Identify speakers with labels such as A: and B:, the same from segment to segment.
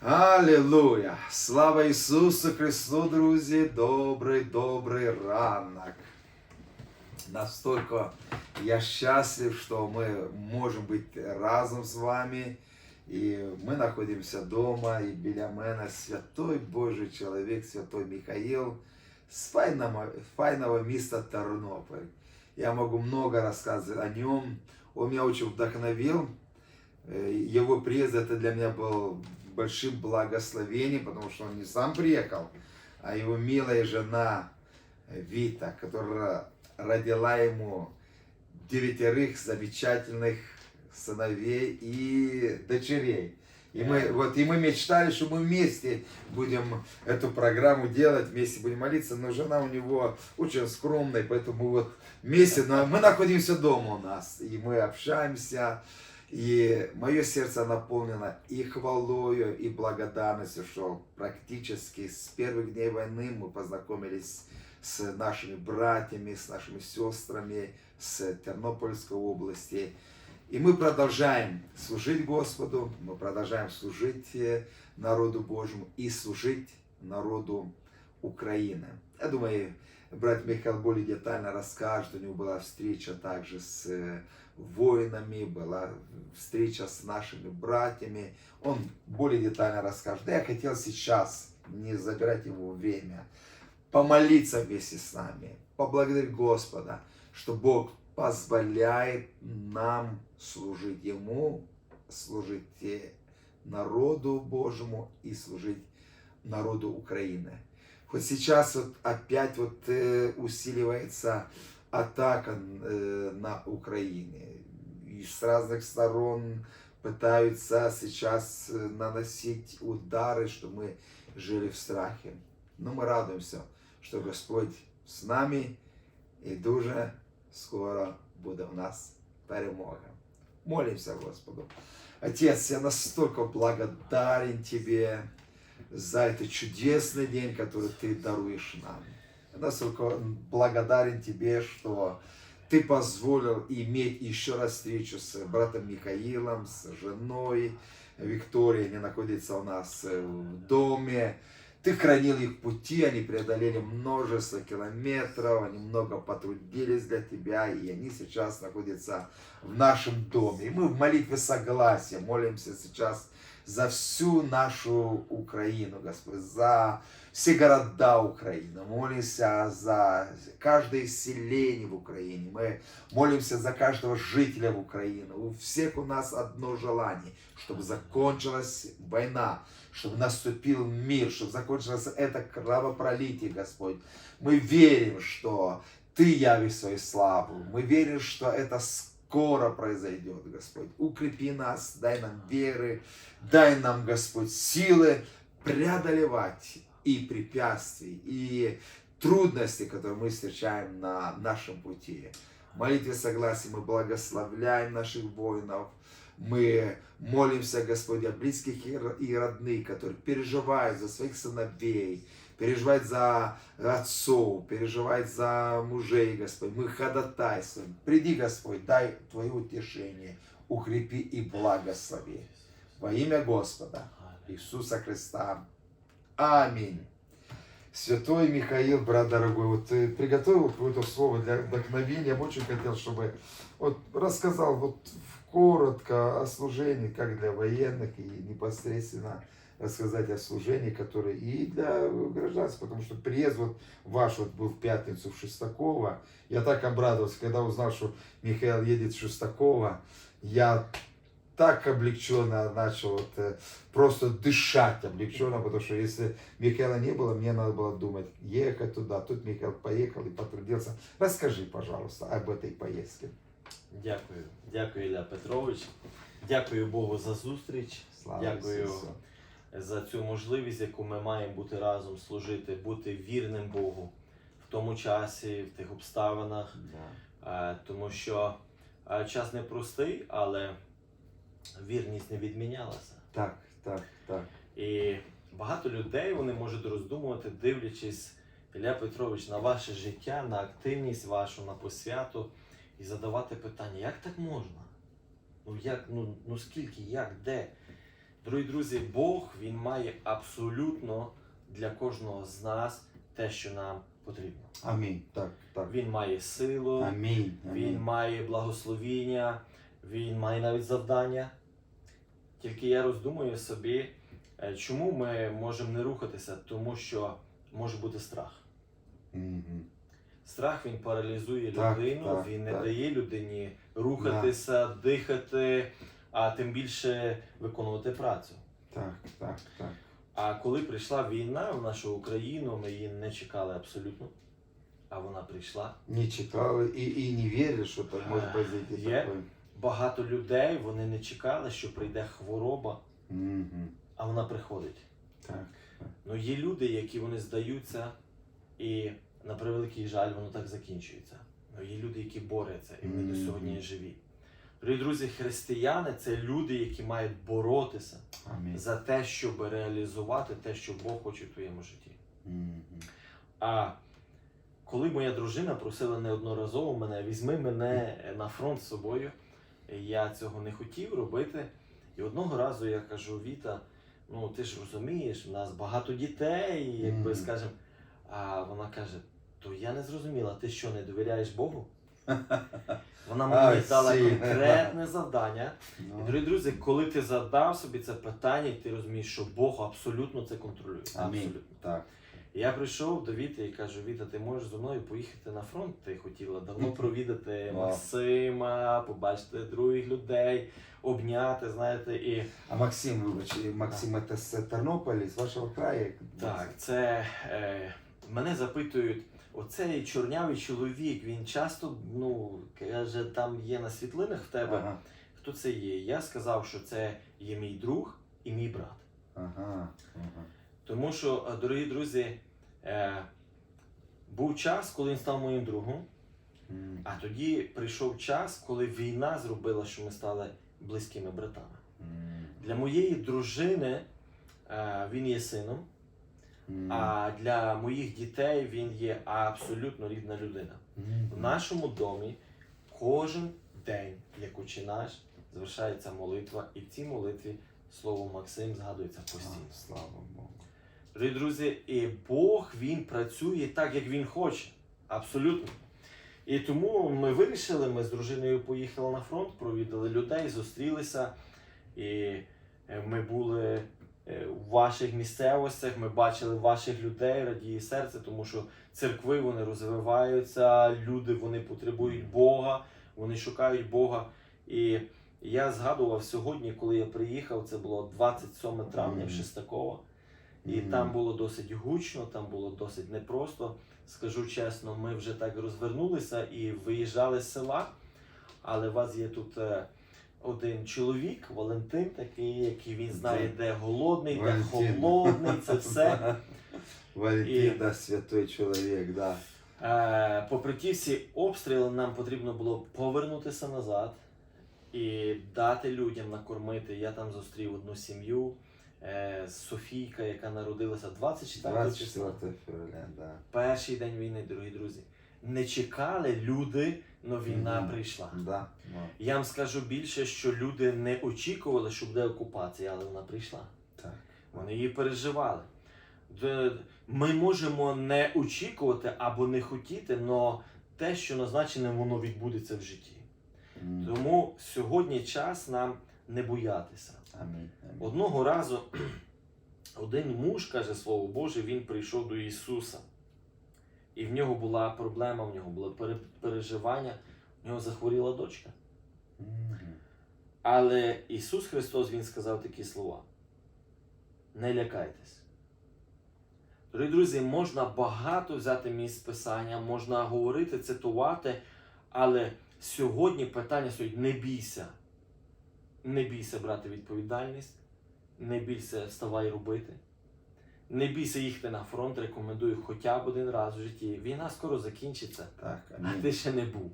A: Аллилуйя! Слава Ісусу Христу, друзі! Добрий, добрий ранок! Настолько я счастлив, что мы можем быть разом с вами. И мы находимся дома, и біля мене святой Божий чоловік, святой Михаил з файного, файного міста Тернопіль. Я могу много рассказывать о нем. Он меня очень вдохновил. Э, Его приезд это для меня был большим благословением, потому что он не сам приехал, а его милая жена Вита, которая родила ему девятерых замечательных сыновей и дочерей. И мы, вот, и мы мечтали, что мы вместе будем эту программу делать, вместе будем молиться, но жена у него очень скромная, поэтому вот вместе, но мы находимся дома у нас, и мы общаемся, и мое сердце наполнено и хвалою, и благодарностью, что практически с первых дней войны мы познакомились с нашими братьями, с нашими сестрами с Тернопольской области. И мы продолжаем служить Господу, мы продолжаем служить э, народу Божьему и служить народу Украины. Я думаю, брат Михаил более детально расскажет. У него была встреча также с э, воинами, была встреча с нашими братьями. Он более детально расскажет. Да я хотел сейчас, не забирать его время, помолиться вместе с нами, поблагодарить Господа, что Бог позволяет нам служить Ему, служить э, народу Божьему и служить народу Украины. Хоть сейчас вот опять вот э, усиливается атака э, на Украине. И с разных сторон пытаются сейчас э, наносить удары, что мы жили в страхе. Но мы радуемся, що Господь з нами і дуже скоро буде в нас перемога. Молимся Господу. Отец, я настолько благодарен Тебе за этот чудесный день, который Ты даруешь нам. Я настолько благодарен Тебе, что Ты позволил иметь еще раз встречу с братом Михаилом, с женой Викторией. Они находятся у нас э, в доме. Ты хранил их пути, они преодолели множество километров, они много потрудились для Тебя, и они сейчас находятся в нашем доме. И мы в молитве согласия молимся сейчас за всю нашу Украину, Господь, за все города Украины, молимся за каждое селение в Украине, мы молимся за каждого жителя в Украине. У всех у нас одно желание, чтобы закончилась война, чтобы наступил мир, чтобы закончилось это кровопролитие, Господь. Мы верим, что Ты явишь свою славу. Мы верим, что это скоро произойдет, Господь. Укрепи нас, дай нам веры, дай нам, Господь, силы преодолевать и препятствия, и трудности, которые мы встречаем на нашем пути. В молитве согласия мы благословляем наших воинов, мы молимся, Господи, о близких и родных, которые переживают за своих сыновей, переживают за отцов, переживают за мужей, Господь. Мы ходатайствуем. Приди, Господь, дай Твое утешение, укрепи и благослови. Во имя Господа Иисуса Христа. Аминь. Святой Михаил, брат дорогой, вот ты приготовил какое-то слово для вдохновения. Я бы очень хотел, чтобы вот рассказал вот коротко о служении, как для военных, и непосредственно рассказать о служении, которое и для гражданских, потому что приезд вот ваш вот был в пятницу в Шестаково. Я так обрадовался, когда узнал, что Михаил едет в Шестаково. Я так облегченно начал вот, э, просто дышать облегченно, потому что если Михаила не было, мне надо было думать, ехать туда. Тут Михаил поехал и потрудился. Расскажи, пожалуйста, об этой поездке.
B: Дякую, дякую, Ілля Петрович. Дякую Богу за зустріч.
A: Слава
B: Дякую.
A: Ісусу.
B: За цю можливість, яку ми маємо бути разом, служити, бути вірним Богу в тому часі, в тих обставинах,
A: Да.
B: Е, тому що е, час непростий, але вірність не відмінялася.
A: Так, так, так.
B: І багато людей вони можуть роздумувати, дивлячись, Ілля Петрович, на ваше життя, на активність вашу, на посвяту, і задавати питання, як так можна? Ну як, ну, ну скільки, як, де? Дорогі друзі, Бог він має абсолютно для кожного з нас те, що нам потрібно.
A: Амінь. Так, так.
B: Він має силу,
A: Амінь.
B: він має благословіння, він має навіть завдання. Тільки я роздумую собі, е, чому ми можемо не рухатися, тому що може бути страх.
A: Мгм.
B: Страх він паралізує
A: Так,
B: людину,
A: так,
B: він не
A: так.
B: дає людині рухатися, дихати, а тим більше виконувати працю.
A: Так, так, так.
B: А коли прийшла війна в нашу Україну, ми її не чекали абсолютно. А вона прийшла.
A: Не чекали і, і не вірили, що так може
B: Е, є. Багато людей вони не чекали, що прийде хвороба,
A: Мгм.
B: а вона приходить.
A: Так.
B: Ну є люди, які вони здаються, і на превеликий жаль, воно так закінчується. Ну є люди, які борються, і вони до сьогодні живі. Дорогі друзі, християни це люди, які мають боротися
A: Амінь.
B: за те, щоб реалізувати те, що Бог хоче в твоєму житті.
A: Мгм.
B: А коли моя дружина просила неодноразово мене, візьми мене на фронт з собою, я цього не хотів робити. І одного разу я кажу: Віта, ну ти ж розумієш, в нас багато дітей, якби
A: Мгм.
B: скажем. А вона каже: то я не зрозуміла, ти що не довіряєш Богу? Вона мені
A: Ай,
B: дала
A: сі.
B: конкретне завдання. І,
A: Ну,
B: дорогі друзі, коли ти задав собі це питання, і ти розумієш, що Бог абсолютно це контролює.
A: Амінь.
B: Абсолютно.
A: Так.
B: Я прийшов до Віти і кажу: Віта, ти можеш зі мною поїхати на фронт? Ти хотіла давно провідати
A: Вау.
B: Максима, побачити других людей, обняти, знаєте, і
A: А Максим, вибач, Максим, це з Тернополя, з вашого краю?
B: так, це е, мене запитують. Оцей чорнявий чоловік, він часто ну каже, там є на світлинах в тебе.
A: Ага.
B: Хто це є? Я сказав, що це є мій друг і мій брат.
A: Ага. ага.
B: Тому що, е, дорогі друзі, е, був час, коли він став моїм другом. А тоді прийшов час, коли війна зробила, що ми стали близькими братами. Для моєї дружини е, він є сином, А для моїх дітей він є абсолютно рідна людина. В нашому домі кожен день, як учи наш, завершається молитва, і в цій молитві слово Максим згадується постійно.
A: А, Слава Богу.
B: Дорогі друзі, і Бог він працює так, як він хоче. Абсолютно. І тому ми вирішили, ми з дружиною поїхали на фронт, провідали людей, зустрілися. І е, ми були в ваших місцевостях, ми бачили ваших людей, радіє серце, тому що церкви вони розвиваються, люди вони потребують Бога, вони шукають Бога. І я згадував сьогодні, коли я приїхав, це було 27 травня в
A: Мгм.
B: Шестаково. І
A: Мгм.
B: там було досить гучно, там було досить непросто. Скажу чесно, ми вже так розвернулися і виїжджали з села. Але у вас є тут е, один чоловік, Валентин, такий, який він знає, де голодний, де
A: Валентин.
B: холодний, це все.
A: Валентин,
B: І-
A: да, святой чоловік, да.
B: Е, попри ті всі обстріли, нам потрібно було повернутися назад і дати людям накормити. Я там зустрів одну сім'ю. е, Софійка, яка народилася 24 числа.
A: 24 февраля, да.
B: Перший день війни, дорогі друзі. Не чекали люди, але війна
A: Мгм.
B: прийшла.
A: Да.
B: Я вам скажу більше, що люди не очікували, що буде окупація, але вона прийшла.
A: так.
B: Вони її переживали. Ми можемо не очікувати або не хотіти, але те, що назначене, воно відбудеться в житті.
A: М.
B: Тому сьогодні час нам не боятися.
A: Амінь.
B: Одного разу один муж, каже Слово Боже, він прийшов до Ісуса. І в нього була проблема, в нього було переживання, в нього захворіла дочка. Але Ісус Христос Він сказав такі слова: Не лякайтесь. Дорогі друзі, можна багато взяти місць писання, можна говорити, цитувати, але сьогодні питання стоїть: не бійся. Не бійся брати відповідальність, не бійся вставай робити. Не бійся їхати на фронт, рекомендую хоча б один раз в житті. Війна скоро закінчиться,
A: Так,
B: а ти ще не був.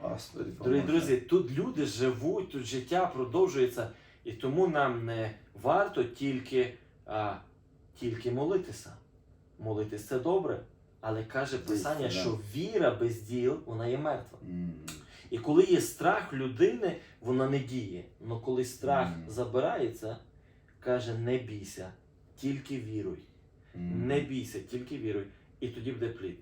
A: Господи,
B: Дорогі друзі, тут люди живуть, тут життя продовжується, і тому нам не варто тільки, а, тільки молитися. Молитись це добре, але каже Писання, що віра без діл вона є мертва. І коли є страх людини, вона не діє. Але коли страх забирається, каже: не бійся, тільки віруй. Не бійся, тільки віруй, і тоді буде плід.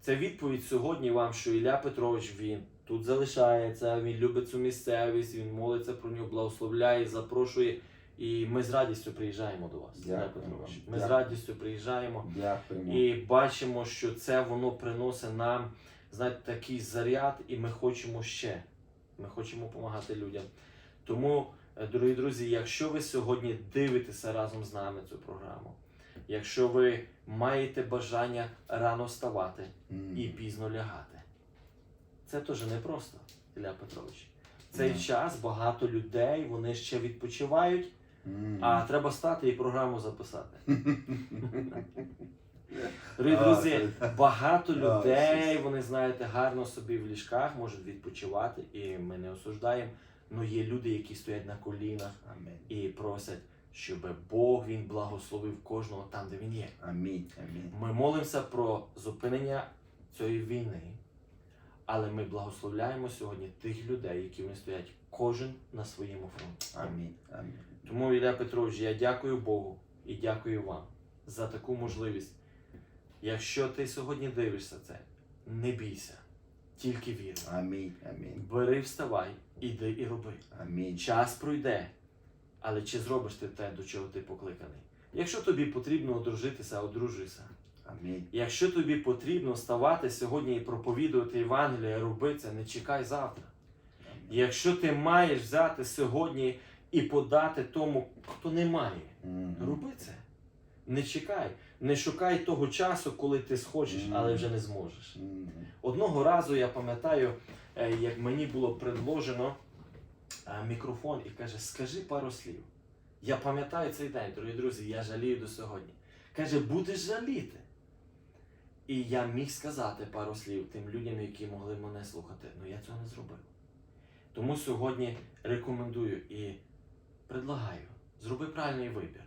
B: Це відповідь сьогодні вам, що Ілля Петрович він тут залишається, він любить цю місцевість, він молиться про нього, благословляє, запрошує. І ми з радістю приїжджаємо до вас, Ілля Петрович. Ми з радістю приїжджаємо
A: Дякуємо.
B: і бачимо, що це воно приносить нам знаєте, такий заряд, і ми хочемо ще. Ми хочемо допомагати людям. Тому, е, дорогі друзі, якщо ви сьогодні дивитеся разом з нами цю програму, якщо ви маєте бажання рано вставати і пізно лягати, це теж непросто, Ілля Петрович. В цей
A: Да.
B: час багато людей вони ще відпочивають,
A: М.
B: а треба стати і програму записати. Дорогі друзі, багато людей, вони знаєте, гарно собі в ліжках можуть відпочивати, і ми не осуждаємо. але є люди, які стоять на колінах і просять, щоб Бог він благословив кожного там, де він є.
A: Амінь. Амінь.
B: Ми молимося про зупинення цієї війни, але ми благословляємо сьогодні тих людей, які вони стоять кожен на своєму фронті.
A: Амінь. Амінь.
B: Тому, Ілля Петрович, я дякую Богу і дякую вам за таку можливість. Якщо ти сьогодні дивишся це, не бійся, тільки віруй.
A: Амінь. Амінь.
B: Бери, вставай, іди і роби.
A: Амінь.
B: Час пройде, але чи зробиш ти те, до чого ти покликаний? Якщо тобі потрібно одружитися, одружуйся.
A: Амінь.
B: Якщо тобі потрібно ставати сьогодні і проповідувати Євангеліє, роби це, не чекай завтра. Якщо ти маєш взяти сьогодні і подати тому, хто не має,
A: Мгм.
B: роби це. Не чекай, не шукай того часу, коли ти схочеш, але вже не зможеш. Одного разу я пам'ятаю, е, як мені було предложено мікрофон і каже, скажи пару слів. Я пам'ятаю цей день, дорогі друзі, я жалію до сьогодні. Каже, будеш жаліти. І я міг сказати пару слів тим людям, які могли мене слухати, але я цього не зробив. Тому сьогодні рекомендую і предлагаю, зроби правильний вибір.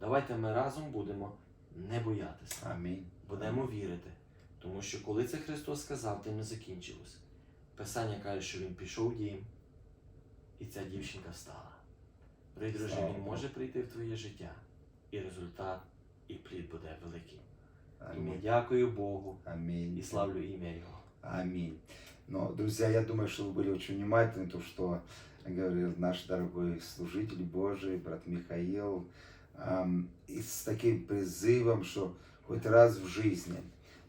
B: Давайте ми разом будемо не боятися
A: Амінь.
B: будемо вірити. Тому що коли це Христос сказав, тим не закінчилось. Писання каже, що Він пішов в дім, і ця дівчинка встала. Дорогі друзі,
A: Слава
B: Він
A: Богу.
B: може прийти в твоє життя, і результат, і плід буде великий. І ми
A: Амінь.
B: дякую Богу
A: Аминь.
B: і славлю ім'я Його.
A: Аминь. Но, друзья, я думаю, что вы были очень внимательны, то, что говорил наш дорогой служитель Божий, брат Михаил, ам, и с таким призывом, что хоть раз в жизни.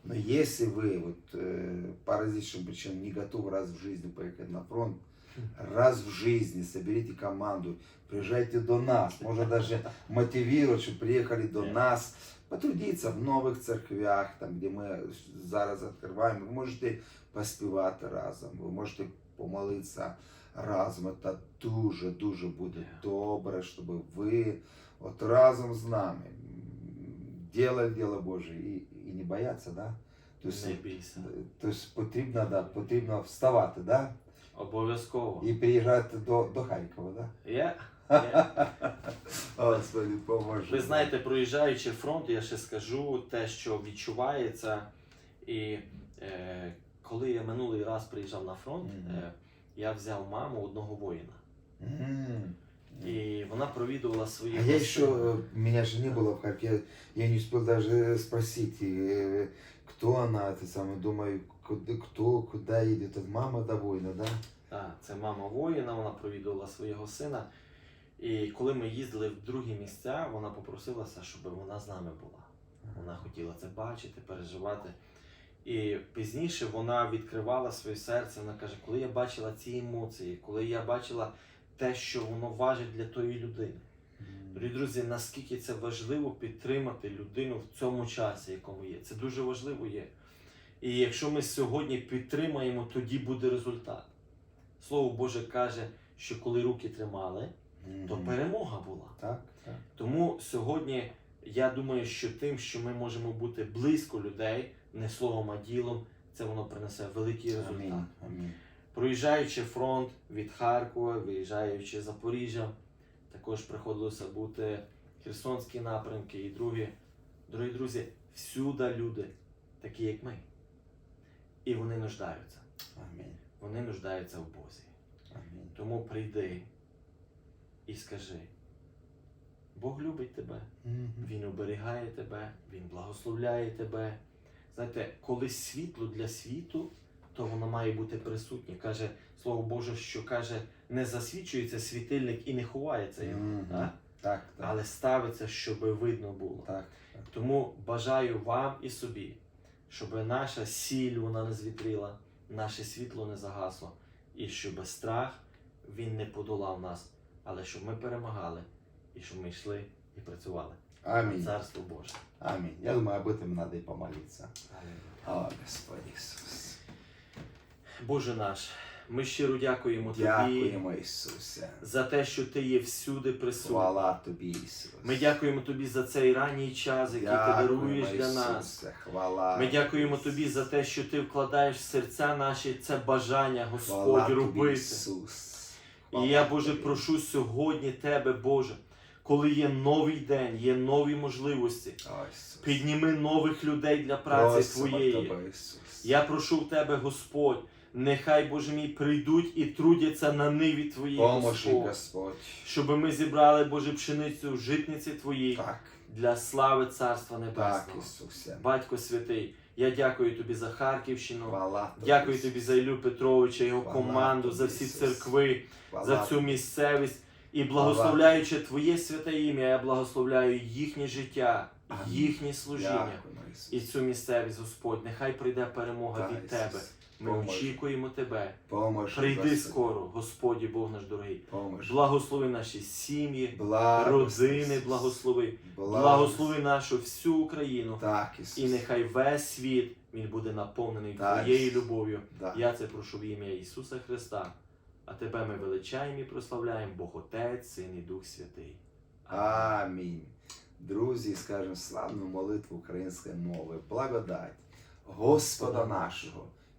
A: Но если вы вот, э, по различным причинам не готовы раз в жизни поехать на фронт, раз в жизни соберите команду, приезжайте до нас, можно даже мотивировать, чтобы приехали до
B: Да.
A: нас, потрудиться в нових церквях, там, де ми зараз відкриваємо. Ви можете поспівати разом, ви можете помолитися разом. Це дуже-дуже буде добре, щоб ви от разом з нами делали діло Боже і, і не бояться, да? Тобто,
B: Не бійся.
A: тобто потрібно, да, потрібно вставати, да?
B: Обов'язково.
A: І приїжджати до, до Харкова, да?
B: Я, я.
A: Господи, поможи.
B: Ви знаєте, проїжджаючи фронт, я ще скажу те, що відчувається. І е, коли я минулий раз приїжджав на фронт,
A: Мгм.
B: е, я взяв маму одного воїна.
A: М.
B: І вона провідувала своїх.
A: А я
B: гостей.
A: еще, э, меня же не было в Харькове, я не успел даже спросить, э, кто она, это самое, думаю, куда, кто, куда едет, это мама довольна, да?
B: Так, це мама воїна, вона провідувала свого сина. І коли ми їздили в другі місця, вона попросилася, щоб вона з нами була. Вона хотіла це бачити, переживати. І пізніше вона відкривала своє серце. Вона каже, коли я бачила ці емоції, коли я бачила те, що воно важить для тої людини. Дорогі друзі, наскільки це важливо підтримати людину в цьому часі, якому є. Це дуже важливо є. І якщо ми сьогодні підтримаємо, тоді буде результат. Слово Боже каже, що коли руки тримали, то перемога була.
A: Так, так.
B: Тому сьогодні я думаю, що тим, що ми можемо бути близько людей, не словом, а ділом, це воно принесе великий результат.
A: Амінь, амінь.
B: Проїжджаючи фронт від Харкова, виїжджаючи з Запоріжжя, також приходилося бути Херсонські напрямки і другі. Дорогі друзі, всюди люди, такі як ми. І вони нуждаються.
A: Амінь,
B: Вони нуждаються в Бозі.
A: амінь.
B: Тому прийди і скажи: Бог любить тебе.
A: Мгм.
B: Він оберігає тебе, Він благословляє тебе. Знаєте, коли світло для світу, то воно має бути присутнє. Каже Слово Боже, що каже, не засвічується світильник і не ховається його,
A: Мгм.
B: так?
A: Так, так,
B: але ставиться, щоб видно було.
A: так, так.
B: Тому бажаю вам і собі, щоб наша сіль вона не звітріла, наше світло не загасло, і щоб страх він не подолав нас, але щоб ми перемагали, і щоб ми йшли і працювали.
A: Аминь.
B: Царство Боже.
A: Аминь. Я думаю, об этом надо и помолиться. О, Господь Ісус.
B: Боже наш, ми щиро дякуємо Тобі
A: Дякуємо, Ісусе.
B: за те, що Ти є всюди присутній.
A: Хвала Тобі, Ісус.
B: Ми дякуємо Тобі за цей ранній час, який Ти даруєш для нас.
A: Ісусе. Хвала.
B: Ми дякуємо Тобі за те, що Ти вкладаєш в серця наші це бажання,
A: Хвала
B: Господь,
A: Тобі,
B: робити.
A: Ісус.
B: І
A: Хвала
B: я, Боже,
A: Тобі.
B: прошу сьогодні Тебе, Боже, коли є новий день, є нові можливості.
A: О, Ісус.
B: Підніми нових людей для праці
A: Просимо
B: Твоєї.
A: Тебе, Ісус.
B: Я прошу в Тебе, Господь, нехай, Боже мій, прийдуть і трудяться на ниві Твоїй, Господь,
A: Господь.
B: щоб ми зібрали, Боже, пшеницю в житниці Твоїй
A: Так,
B: для слави Царства
A: так,
B: Небесного.
A: Ісусе.
B: Батько Святий, я дякую Тобі за Харківщину.
A: Хвала
B: Дякую тобі за Іллю Петровича, його
A: Хвала
B: команду,
A: тобі,
B: за всі
A: Ісус.
B: церкви,
A: Хвала
B: за цю місцевість. І благословляючи Твоє святе ім'я, я благословляю їхнє життя, їхнє служіння
A: Ісус.
B: і цю місцевість, Господь. Нехай прийде перемога
A: Так,
B: від
A: Ісус.
B: Тебе. Ми очікуємо Тебе.
A: Поможи,
B: Прийди
A: Господи.
B: скоро, Господі Бог наш дорогий.
A: Поможи.
B: Благослови наші сім'ї,
A: Благо,
B: родини, благослови,
A: Благо.
B: благослови нашу всю Україну.
A: Так, Ісус.
B: І нехай весь світ він буде наповнений
A: Так,
B: Твоєю любов'ю.
A: Да.
B: Я це прошу в ім'я Ісуса Христа. А тебе ми величаємо і прославляємо Бог Отець, Син і Дух Святий.
A: Амінь. Друзі, скажемо славну молитву української мови. Благодать Господа нашого